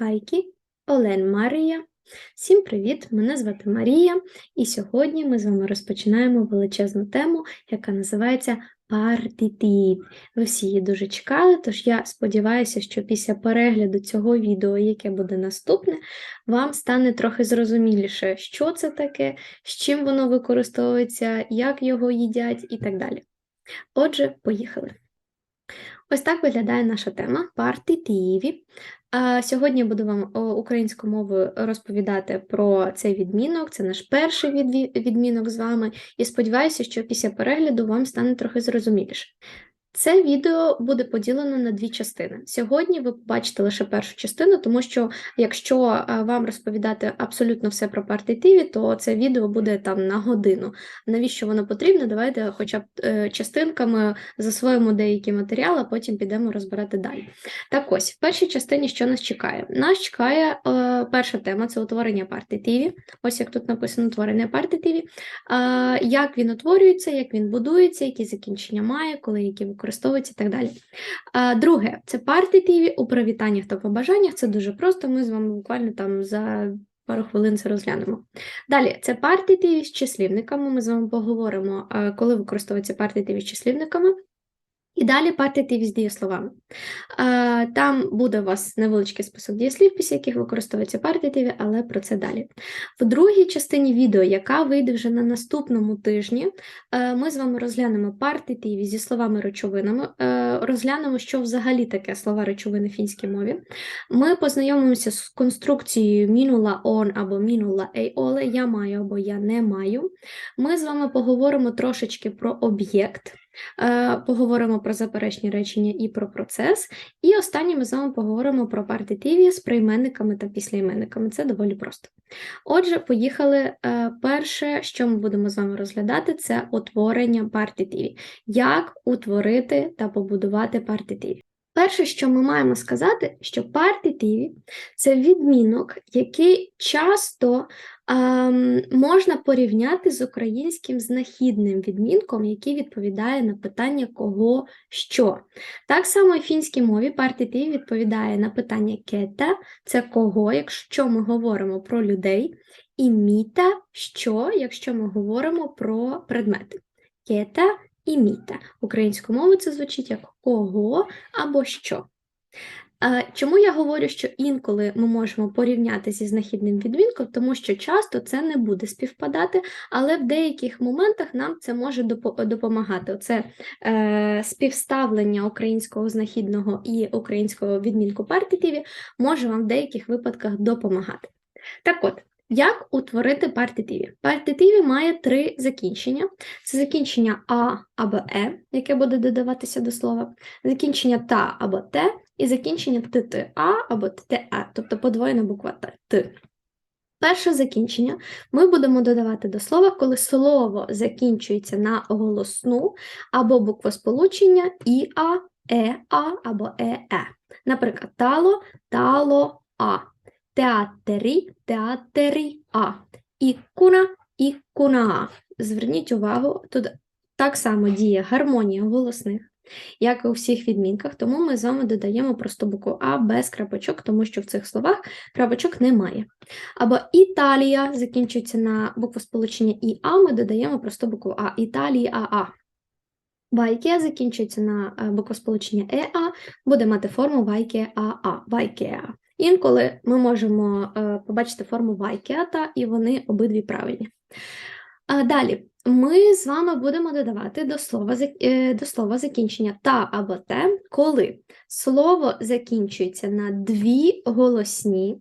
Кайкі, Олен Марія. Всім привіт! Мене звати Марія, і сьогодні ми з вами розпочинаємо величезну тему, яка називається партитив. Ви всі її дуже чекали, тож я сподіваюся, що після перегляду цього відео, яке буде наступне, вам стане трохи зрозуміліше, що це таке, з чим воно використовується, як його їдять і так далі. Отже, поїхали. Ось так виглядає наша тема партитиві. Сьогодні буду вам українською мовою розповідати про цей відмінок. Це наш перший відмінок з вами, і сподіваюся, що після перегляду вам стане трохи зрозуміліше. Це відео буде поділено на дві частини. Сьогодні ви побачите лише першу частину, тому що якщо вам розповідати абсолютно все про партитиві, то це відео буде там на годину. Навіщо воно потрібно? Давайте хоча б е, частинками засвоїмо деякі матеріали, а потім підемо розбирати далі. Так ось, в першій частині що нас чекає? Нас чекає е, перша тема це утворення партитиві. Ось як тут написано утворення партитиві. Е, як він утворюється, як він будується, які закінчення має, коли які використовуються і так далі. Друге, це партитиві у привітаннях та побажаннях. Це дуже просто. Ми з вами буквально там за пару хвилин це розглянемо. Далі, це партитиві з числівниками. Ми з вами поговоримо, коли використовуються партитиві з числівниками. І далі партитиві з дієсловами. Там буде у вас невеличкий список дієслів, після яких використовуються партитиві, але про це далі. В другій частині відео, яка вийде вже на наступному тижні, е, ми з вами розглянемо партитиві зі словами речовинами, е, розглянемо, що взагалі таке слова речовини в фінській мові. Ми познайомимося з конструкцією мінула он або мінула ей я маю або я не маю. Ми з вами поговоримо трошечки про об'єкт. Е, Поговоримо про заперечні речення і про процес. І останнє ми з вами поговоримо про партитиві з прийменниками та післяіменниками. Це доволі просто. Отже, поїхали. Е, Перше, що ми будемо з вами розглядати, це утворення партитиві. Як утворити та побудувати партитиві. Перше, що ми маємо сказати, що партитиві – це відмінок, який часто ем, можна порівняти з українським знахідним відмінком, який відповідає на питання кого що. Так само в фінській мові партитив відповідає на питання кета, це кого, якщо ми говоримо про людей, і міта, що, якщо ми говоримо про предмети. Кета і міта. Українською мовою це звучить як кого або що. Чому я говорю, що інколи ми можемо порівняти зі знахідним відмінком, тому що часто це не буде співпадати, але в деяких моментах нам це може допомагати. Це е, співставлення українського знахідного і українського відмінку партитиві може вам в деяких випадках допомагати. Так от, як утворити партитиві? Партитиві має три закінчення: це закінчення а або е, яке буде додаватися до слова, закінчення та або те, і закінчення ТТА або ТТЕ, тобто подвоєна буква Т. Т. Перше закінчення ми будемо додавати до слова, коли слово закінчується на голосну або буквосполучення ІА, ЕА або ЕЕ. Наприклад, тало, тало, а, театері, театері, а, ікуна, ікуна. Зверніть увагу, тут так само діє гармонія голосних як і у всіх відмінках, тому ми з вами додаємо просто букву А без крапочок, тому що в цих словах крапочок немає. Або Італія закінчується на буквосполучення ІА, ми додаємо просто букву А. Італія АА. Вайкеа закінчується на е, буквосполучення ЕА, буде мати форму Вайкеа АА. Вайкеа. Інколи ми можемо е, побачити форму Вайкеата, і вони обидві правильні. Далі ми з вами будемо додавати до слова, е, до слова закінчення та або те, коли слово закінчується на дві голосні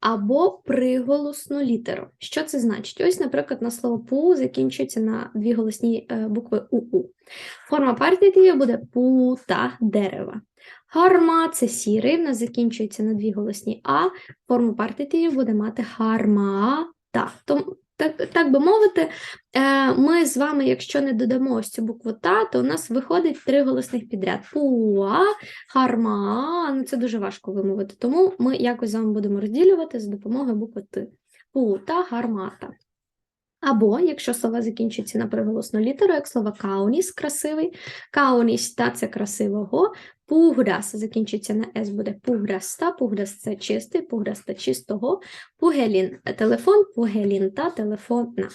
або приголосну літеру. Що це значить? Ось, наприклад, на слово пу закінчується на дві голосні е, букви УУ. Форма партитиві буде пута дерева. Гарма це сірий, в нас закінчується на дві голосні А. Форму партитиві буде мати гармата. Тому так, так би мовити, е, ми з вами, якщо не додамо ось цю букву та, то у нас виходить три голосних підряд. Пуа, харма, ну це дуже важко вимовити, тому ми якось з вами будемо розділювати за допомогою букви Т. Пута, гармата. Або, якщо слова закінчуються на приголосну літеру, як слово кауніс красивий, кауніс та це красивого, Пуграс закінчиться на С, буде пуграста, пуграс це чистий, пуграста чистого, пугелін телефон, пугелінта телефонна.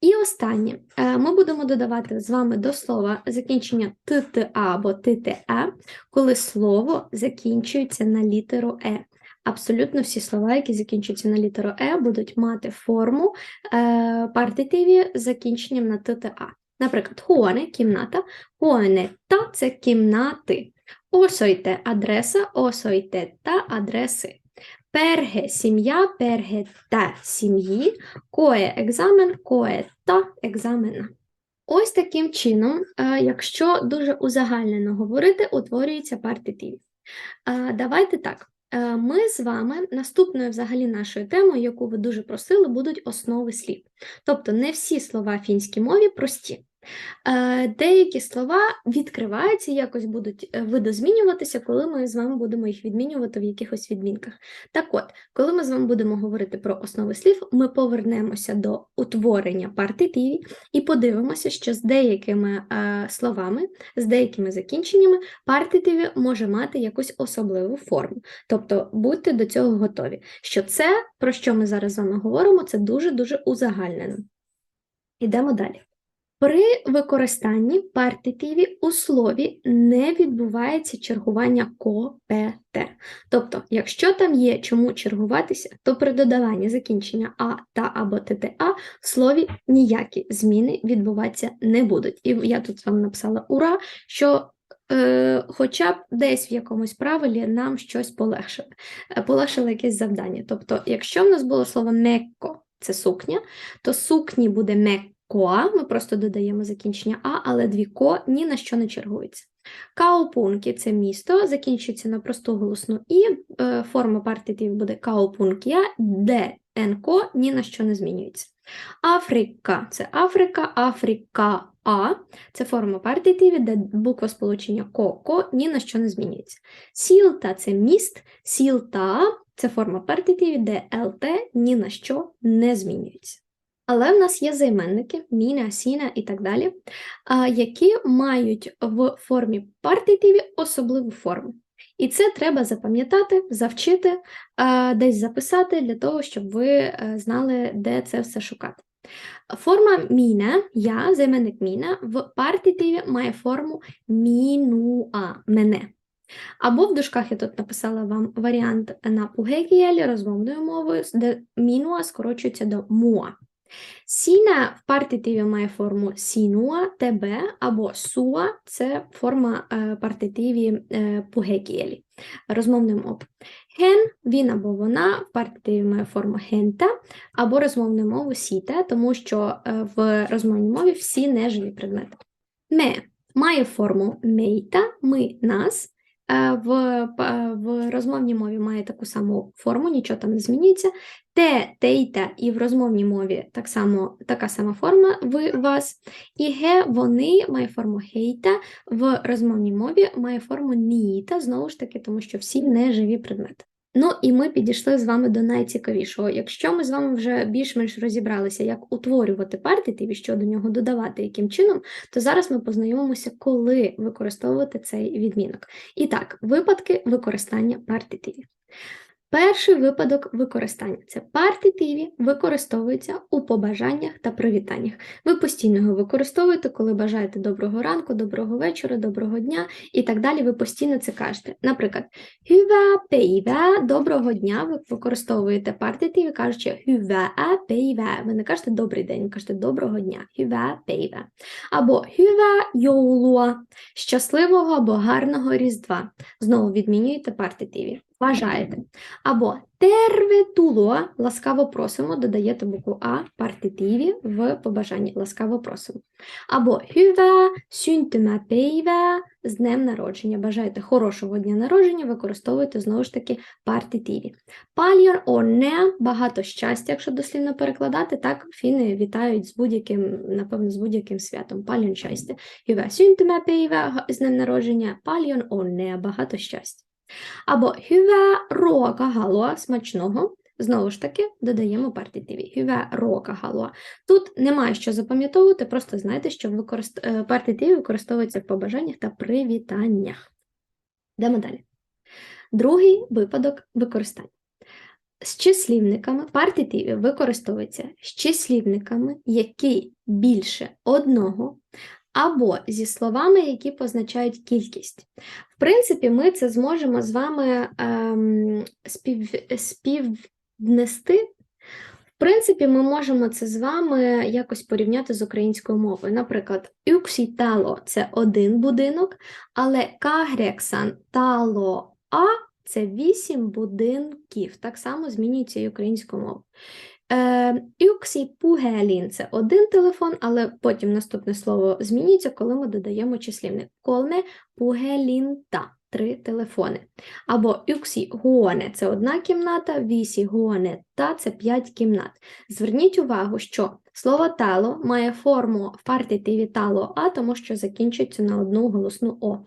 І останнє, Е, ми будемо додавати з вами до слова закінчення ТТА або ТТЕ, коли слово закінчується на літеру Е. Абсолютно всі слова, які закінчуються на літеру Е, будуть мати форму е, партитиві з закінченням на ТТА. Наприклад, хуане кімната, хуанетта це кімнати. Осойте адреса, осойте та адреси. Перге сім'я, перге та сім'ї, кое екзамен, кое та екзамена. Ось таким чином, е, якщо дуже узагальнено говорити, утворюється партитив. Е, Давайте так. Е, Ми з вами наступною взагалі нашою темою, яку ви дуже просили, будуть основи слів. Тобто не всі слова в фінській мові прості. Е, Деякі слова відкриваються, якось будуть е, видозмінюватися, коли ми з вами будемо їх відмінювати в якихось відмінках. Так от, коли ми з вами будемо говорити про основи слів, ми повернемося до утворення партитиві і подивимося, що з деякими е, словами, з деякими закінченнями партитиві може мати якусь особливу форму. Тобто будьте до цього готові, що це, про що ми зараз з вами говоримо, це дуже-дуже узагальнено. Ідемо далі. При використанні партитиві у слові не відбувається чергування ко, пе, те. Тобто, якщо там є чому чергуватися, то при додаванні закінчення а та або тта в слові ніякі зміни відбуватися не будуть. І я тут вам написала ура, що е, хоча б десь в якомусь правилі нам щось полегшили, е, полегшили якесь завдання. Тобто, якщо в нас було слово мекко, це сукня, то сукні буде мекко. Коа, ми просто додаємо закінчення А, але дві ко ні на що не чергуються. Каупункі це місто, закінчується на просту голосну І, е, форма партитив буде каупункія, де НКО ні на що не змінюється. Африка це Африка, Африка А це форма партитиві, де буква сполучення ко-ко ні на що не змінюється. Сілта це міст, сілта це форма партитиві, де ЛТ ні на що не змінюється. Але в нас є займенники, міна, сіна і так далі, які мають в формі партитиві особливу форму. І це треба запам'ятати, завчити, десь записати для того, щоб ви е, знали, де це все шукати. Форма міна, я, займенник міна, в партитиві має форму мінуа, мене. Або в дужках я тут написала вам варіант на пугекіелі розмовною мовою, де мінуа скорочується до муа. Сіна в партитиві має форму сінуа, тебе або суа це форма е, партитиві е, пугекіелі, розмовної мови. Ген, він або вона в партитиві має форму гента або розмовну мову сіте, тому що е, в розмовній мові всі неживі предмети. Ме має форму мейта, ми нас. Е, В, в розмовній мові має таку саму форму, нічого там не змінюється. Те, тейта і в розмовній мові так само, така сама форма в вас. І ге, вони має форму гейта, в розмовній мові має форму ніїта, знову ж таки, тому що всі не живі предмети. Ну і ми підійшли з вами до найцікавішого. Якщо ми з вами вже більш-менш розібралися, як утворювати партитів і що до нього додавати, яким чином, то зараз ми познайомимося, коли використовувати цей відмінок. І так, випадки використання партитивів. Перший випадок використання це партитиві використовуються у побажаннях та привітаннях. Ви постійно його використовуєте, коли бажаєте доброго ранку, доброго вечора, доброго дня і так далі. Ви постійно це кажете. Наприклад, hyvää päivää, доброго дня. Ви використовуєте партитиві, кажучи hyvää päivää. Ви не кажете добрий день, ви кажете доброго дня. Hyvää päivää. Або hyvää joulua, щасливого або гарного різдва. Знову відмінюєте партитиві. Бажаєте. Або терветуло, ласкаво просимо, додаєте букву А партитиві в побажанні ласкаво просимо. Або hyvää syntymäpäivää, з днем народження. Бажаєте хорошого дня народження, використовуєте знову ж таки партитиві. Paljon onnea, багато щастя, якщо дослівно перекладати, так фіни вітають з будь-яким, напевно, з будь-яким святом. Paljon щастя. Hyvää syntymäpäivää, з днем народження, paljon onnea, багато щастя. Або hyvää ruokahalua, смачного. Знову ж таки, додаємо партитиві. Hyvää ruokahalua. Тут немає що запам'ятовувати, просто знайте, що використ... е, партитиві використовуються в побажаннях та привітаннях. Йдемо далі. Другий випадок використання. З числівниками партитиві використовується з числівниками, які більше одного, або зі словами, які позначають кількість. В принципі, ми це зможемо з вами ем, спів, співнести. В принципі, ми можемо це з вами якось порівняти з українською мовою. Наприклад, юксі-тало це один будинок, але кагрексан тало а це вісім будинків. Так само змінюється і українською мовою. Е, Юксі Пугелін це один телефон, але потім наступне слово змінюється, коли ми додаємо числівник. Колме Пугелінта три телефони. Або Юксі Гуоне це одна кімната, вісі Гуоне та це п'ять кімнат. Зверніть увагу, що слово тало має форму тало А, тому що закінчується на одну голосну О.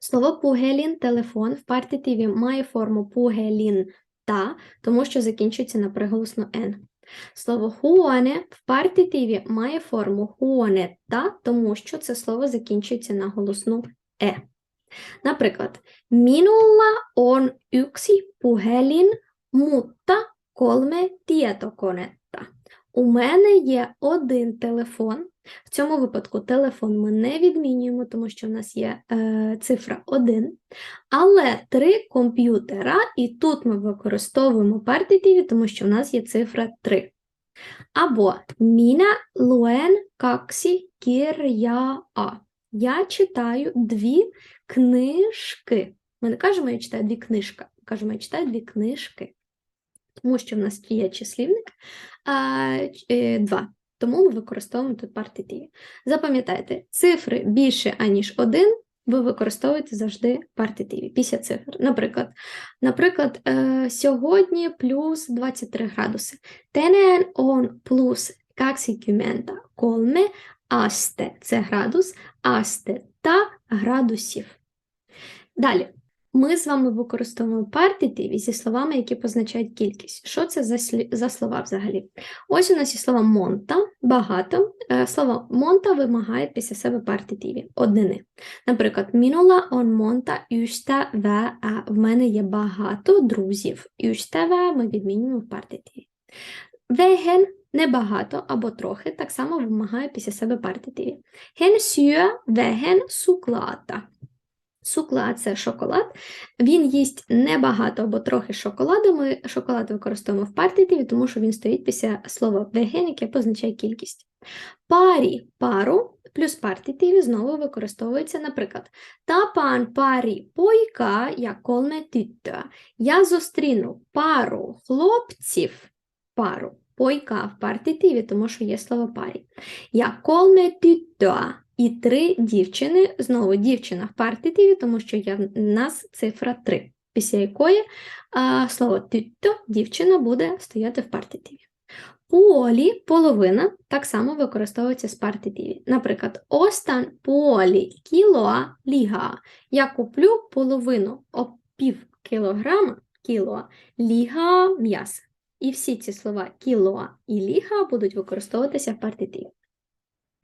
Слово пугелін телефон в партитиві має форму пугелін та, тому що закінчується на приголосну Н. Слово хуоне в партитиві має форму хуоне та, тому що це слово закінчується на голосну Е. Наприклад, «Мінула он юксі пугелін мутта колме tietokonetta. У мене є один телефон. В цьому випадку телефон ми не відмінюємо, тому що в нас є е, цифра 1, але три комп'ютера, і тут ми використовуємо партитиві, тому що в нас є цифра 3. Або міна луен каксі кір'я А. Я читаю дві книжки. Ми не кажемо, я читаю дві книжки, ми кажемо, я читаю дві книжки. Тому що в нас є числівник 2. Тому ми використовуємо тут партитиві. Запам'ятайте, цифри більше, аніж 1, ви використовуєте завжди партитиві після цифр. Наприклад, наприклад, е, сьогодні плюс 23 градуси. Тенен он плюс каксікюмента колме асте це градус, асте та градусів. Далі. Ми з вами використовуємо партитиві зі словами, які позначають кількість. Що це за слі... за слова взагалі? Ось у нас є слово монта, багато. Е, слово монта вимагає після себе партитиві, однини. Наприклад, мінула он монта ystävää, а в мене є багато друзів. Ystävää ми відмінюємо в партитиві. Веген небагато або трохи, так само вимагає після себе партитиві. Hen syö vähän suklaata. Сукла це шоколад. Він їсть небагато або трохи шоколаду. Ми шоколад використовуємо в партитиві, тому що він стоїть після слова веген, яке позначає кількість. Парі пару плюс партитиві знову використовується, наприклад, та пан парі пойка я тютто. Я зустріну пару хлопців, пару пойка в партитиві, тому що є слово парі. Я колме тютто. І три дівчини, знову дівчина в партитиві, тому що є в нас цифра 3, після якої а, слово тютто дівчина буде стояти в партитиві. Полі половина так само використовується з партитиві. Наприклад, остан полі кілоа ліга. Я куплю половину о пів кілограма кілоа ліга м'яса. І всі ці слова кілоа і ліга будуть використовуватися в партитиві.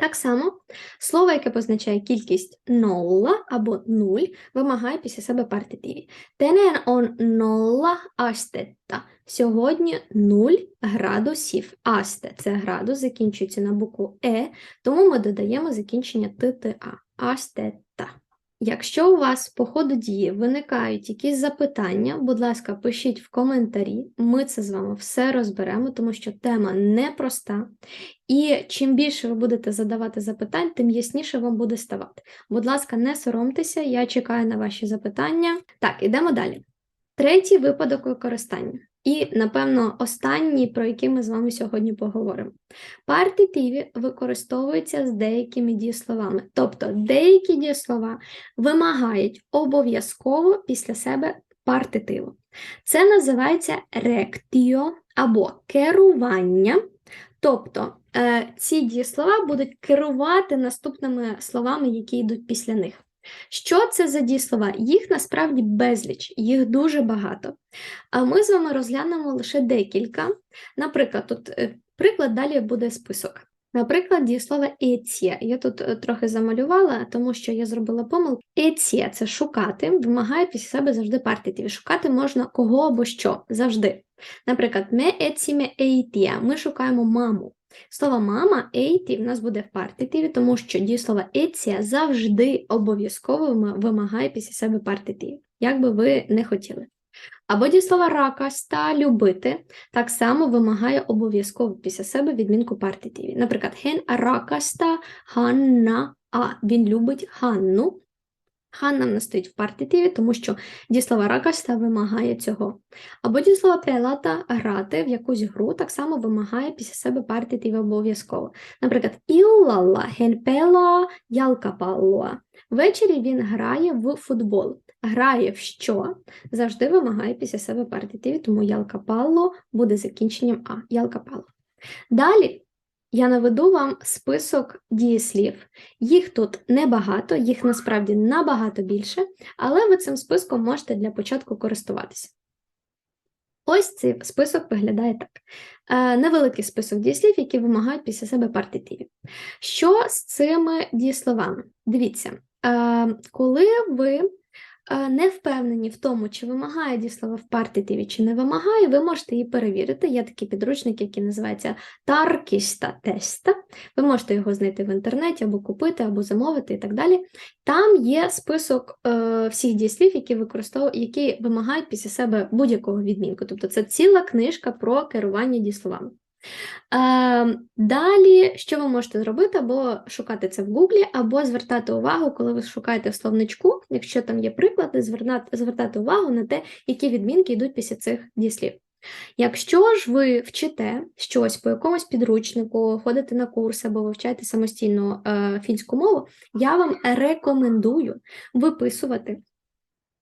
Так само слово, яке позначає кількість нолла або нуль, вимагає після себе партитиві. Тенен он нолла астетта. Сьогодні 0 градусів. Асте це градус, закінчується на букву Е, тому ми додаємо закінчення ТТА. Астетта. Якщо у вас по ходу дії виникають якісь запитання, будь ласка, пишіть в коментарі, ми це з вами все розберемо, тому що тема непроста. І чим більше ви будете задавати запитань, тим ясніше вам буде ставати. Будь ласка, не соромтеся, я чекаю на ваші запитання. Так, ідемо далі. Третій випадок використання. І, напевно, останній, про який ми з вами сьогодні поговоримо. Партитиві використовуються з деякими дієсловами, тобто деякі дієслова вимагають обов'язково після себе партитиву. Це називається ректіо або керування, тобто е, ці дієслова будуть керувати наступними словами, які йдуть після них. Що це за дієслова? Їх насправді безліч, їх дуже багато. А ми з вами розглянемо лише декілька. Наприклад, тут е, приклад далі буде список. Наприклад, дієслово «еціє». Я тут е, трохи замалювала, тому що я зробила помилку. «Еціє» – це шукати, вимагає після себе завжди партитиві. Шукати можна кого або що, завжди. Наприклад, «ме еціме ейтія» – ми шукаємо маму. Слово мама ейті в нас буде в партитиві, тому що дієслово «еціє» завжди обов'язково вимагає після себе партитиві, як би ви не хотіли. Або дієслово ракаста любити так само вимагає обов'язково після себе відмінку партитиві. Наприклад, хен ракаста Ханна А. Він любить Ханну. Ханна в нас стоїть в партитиві, тому що дієслово ракаста вимагає цього. Або дієслово пелата грати в якусь гру так само вимагає після себе партитиві обов'язково. Наприклад, іллалла хен пела. Ввечері він грає в футбол. Грає в що? Завжди вимагає після себе партитиві, тому ялкапалло буде закінченням А. Ялкапалло. Далі я наведу вам список дієслів. Їх тут небагато, їх насправді набагато більше, але ви цим списком можете для початку користуватися. Ось цей список виглядає так. Е, невеликий список дієслів, які вимагають після себе партитиві. Що з цими дієсловами? Дивіться, е, коли ви не впевнені в тому, чи вимагає дієслово в партитиві, чи не вимагає, ви можете її перевірити. Є такий підручник, який називається Таркіста Теста. Ви можете його знайти в інтернеті, або купити, або замовити і так далі. Там є список е, всіх дієслів, які використовують, які вимагають після себе будь-якого відмінку. Тобто це ціла книжка про керування дієсловами. Е, далі, що ви можете зробити, або шукати це в Гуглі, або звертати увагу, коли ви шукаєте в словничку, якщо там є приклади, звертати увагу на те, які відмінки йдуть після цих дієслів. Якщо ж ви вчите щось по якомусь підручнику, ходите на курси або вивчаєте самостійно е, фінську мову, я вам рекомендую виписувати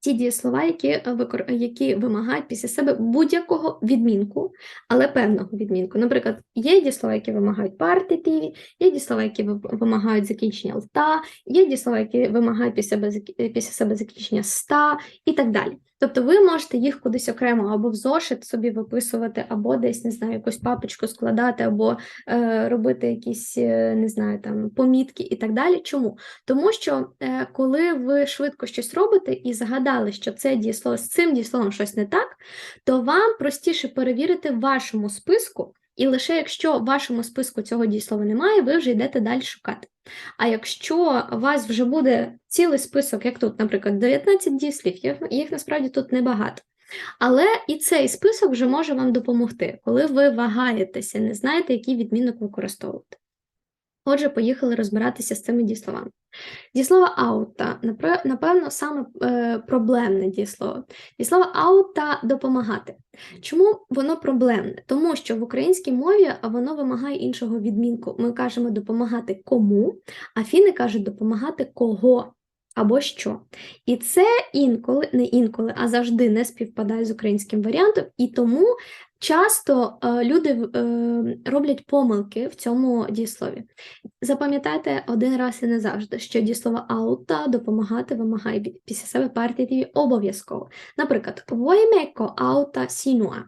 ті дієслова, які, е, які вимагають після себе будь-якого відмінку, але певного відмінку. Наприклад, є дієслова, які вимагають партитиві, є дієслова, які вимагають закінчення лта, є дієслова, які вимагають після себе, після себе закінчення ста і так далі. Тобто ви можете їх кудись окремо або в зошит собі виписувати, або десь, не знаю, якусь папочку складати, або е, робити якісь, е, не знаю, там помітки і так далі. Чому? Тому що е, коли ви швидко щось робите і згадали, що це дієслово з цим дієсловом щось не так, то вам простіше перевірити в вашому списку, і лише якщо в вашому списку цього дієслова немає, ви вже йдете далі шукати. А якщо у вас вже буде цілий список, як тут, наприклад, 19 дієслів, їх, насправді тут небагато. Але і цей список вже може вам допомогти, коли ви вагаєтеся, не знаєте, який відмінок використовувати. Отже, поїхали розбиратися з цими дієсловами. Дієслово аута, напевно, саме е, проблемне дієслово. Дієслово аута допомагати. Чому воно проблемне? Тому що в українській мові воно вимагає іншого відмінку. Ми кажемо допомагати кому, а фіни кажуть допомагати кого або що. І це інколи, не інколи, а завжди не співпадає з українським варіантом, і тому часто е, люди е, роблять помилки в цьому дієслові. Запам'ятайте один раз і не завжди, що дієслово аута допомагати вимагає після себе партитиві обов'язково. Наприклад, voimmeko auta sinua.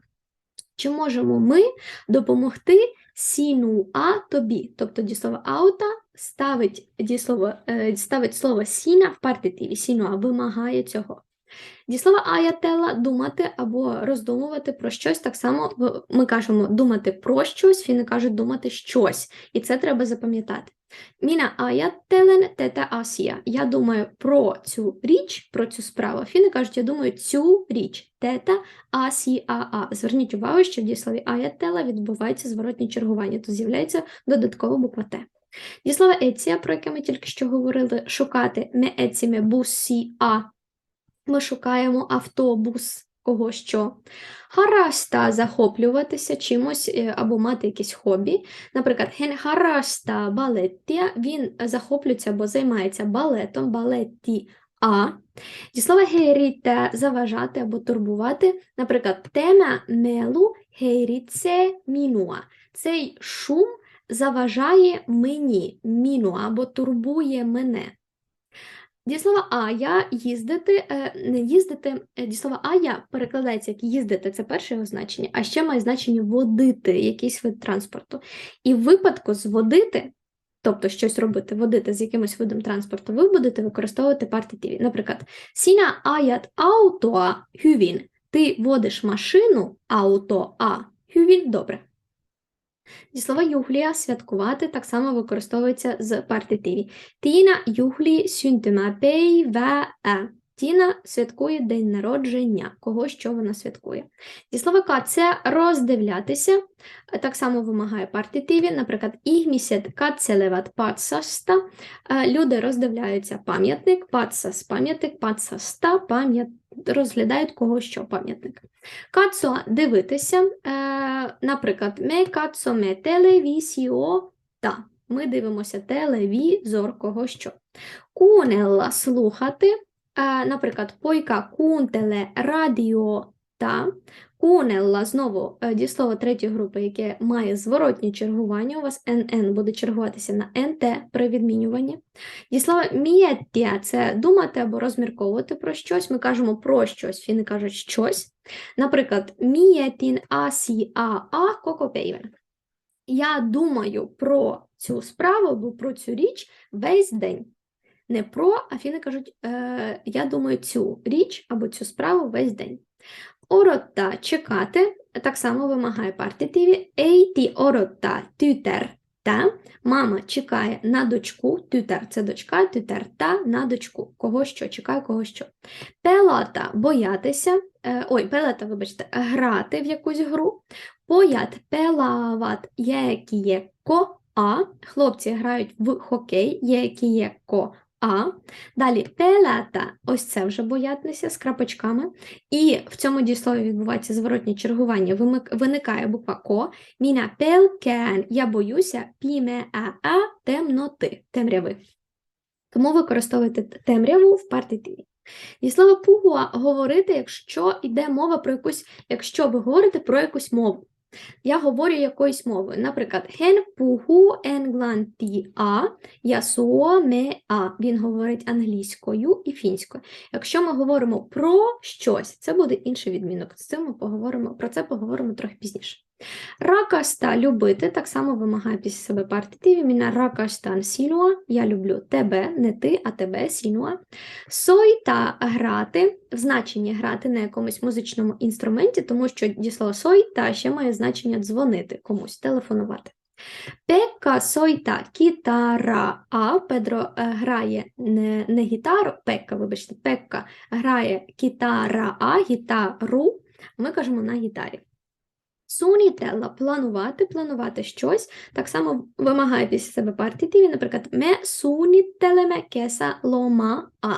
Чи можемо ми допомогти сінуа тобі? Тобто дієслово аута ставить, дієслово, е, ставить слово сіна в партитиві. Сінуа вимагає цього. Дієслово аятела думати або роздумувати про щось. Так само ми кажемо думати про щось, фіни кажуть думати щось. І це треба запам'ятати. Міна аятелен тета асія. Я думаю про цю річ, про цю справу. Фіни кажуть, я думаю цю річ. Тета асіаа. Зверніть увагу, що в дієслові аятела відбувається зворотнє чергування. Тут з'являється додаткова буква Т. Дієслово еція, про яке ми тільки що говорили, шукати ме еціме бусі а. Ми шукаємо автобус, кого що. Хараста захоплюватися чимось е, або мати якесь хобі. Наприклад, ген хараста балеттія, він захоплюється або займається балетом, балетті а. Дієслово геріте заважати або турбувати. Наприклад, тема мелу геріце мінуа. Цей шум заважає мені, мінуа або турбує мене. Дієслово ая їздити, е, не їздити, е, дієслово ая перекладається як їздити, це перше його значення, а ще має значення водити, якийсь вид транспорту. І в випадку з водити, тобто щось робити, водити з якимось видом транспорту, ви будете використовувати партитиві. Наприклад, сіна аят аутоа хювін. Ти водиш машину ауто а хювін добре. Дієслово юглія святкувати так само використовується з партитиві. Тіна юглі сюнтемапей ве е. Тіна святкує день народження, кого що вона святкує. Дієслово ка це роздивлятися, так само вимагає партитиві, наприклад, ігмісет кацелеват пацаста. Люди роздивляються пам'ятник, пацас пам'ятник, пацаста пам'ят розглядають кого що пам'ятник. Кацо дивитися, е, наприклад, ме кацо ме телевізіо та. Ми дивимося телевізор, кого що. Кунелла слухати, е, наприклад, пойка кунтеле радіо та. Кунелла знову е, дієслово третьої групи, яке має зворотнє чергування. У вас НН буде чергуватися на НТ при відмінюванні. Дієслово мієття це думати або розмірковувати про щось. Ми кажемо про щось, фіни кажуть щось. Наприклад, мієтін асі а а кокопейвен. Я думаю про цю справу або про цю річ весь день. Не про, а фіни кажуть, е, я думаю цю річ або цю справу весь день. Оротта чекати так само вимагає партитиві. Ейті оротта тютер та. Мама чекає на дочку, тютер це дочка, тютер та на дочку. Кого що, чекає, кого що. Пелота боятися, е, ой, пелета, вибачте, грати в якусь гру. Поят пелават які є ко а. Хлопці грають в хокей, є ко а. Далі пелета, ось це вже боятися з крапочками. І в цьому дієслові відбувається зворотнє чергування. Виникає буква ко. Міна пелкен. Я боюся піме а а темноти, темряви. Тому використовуйте темряву в партитиві. Дієслово пугуа говорити, якщо йде мова про якусь, якщо ви говорите про якусь мову. Я говорю якоюсь мовою. Наприклад, «Hen puhu englantia, я суоме а. Він говорить англійською і фінською. Якщо ми говоримо про щось, це буде інший відмінок. З ми поговоримо, про це поговоримо трохи пізніше. Ракаста любити так само вимагає після себе партитиві. Міна ракастан сінуа. Я люблю тебе, не ти, а тебе сінуа. Сой та грати в значенні грати на якомусь музичному інструменті, тому що дієслово сой та ще має значення дзвонити комусь, телефонувати. Пекка сойта кітара, а Педро е, грає не не гітару, пекка, вибачте, пекка грає кітара, а гітару ми кажемо на гітарі. Сунітелла планувати, планувати щось, так само вимагає після себе партитиві, наприклад, ме сунітелеме кеса лома а.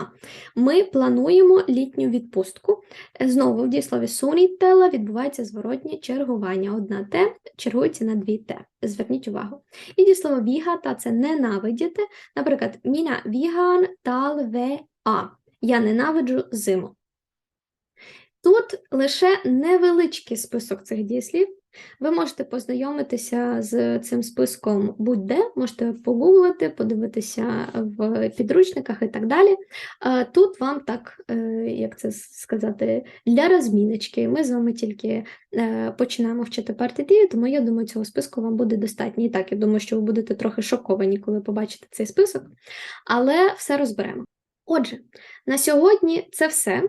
Ми плануємо літню відпустку. Знову в дієслові сунітелла відбувається зворотнє чергування. Одна те чергується на дві те. Зверніть увагу. І дієслово вігата це ненавидіти. Наприклад, міна віган талве а. Я ненавиджу зиму. Тут лише невеличкий список цих дієслів. Ви можете познайомитися з цим списком будь-де, можете погуглити, подивитися в підручниках і так далі. Тут вам так, е, як це сказати, для розміночки. Ми з вами тільки е, починаємо вчити партитиві, тому я думаю, цього списку вам буде достатньо. І так, я думаю, що ви будете трохи шоковані, коли побачите цей список, але все розберемо. Отже, на сьогодні це все.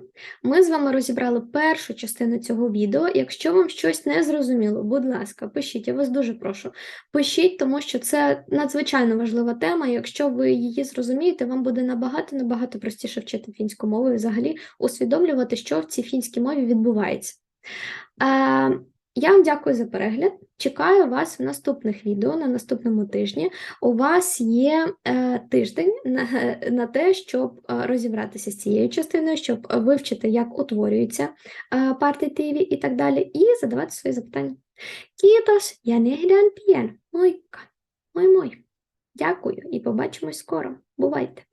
Ми з вами розібрали першу частину цього відео. Якщо вам щось не зрозуміло, будь ласка, пишіть, я вас дуже прошу. Пишіть, тому що це надзвичайно важлива тема. Якщо ви її зрозумієте, вам буде набагато-набагато простіше вчити фінську мову і взагалі усвідомлювати, що в цій фінській мові відбувається. Е, я вам дякую за перегляд. Чекаю вас в наступних відео на наступному тижні. У вас є е, тиждень на, на те, щоб е, розібратися з цією частиною, щоб вивчити, як утворюються е, партитиві і так далі, і задавати свої запитання. Кітос, я не глянь п'єн. Мойка, мой мой. Дякую і побачимось скоро. Бувайте!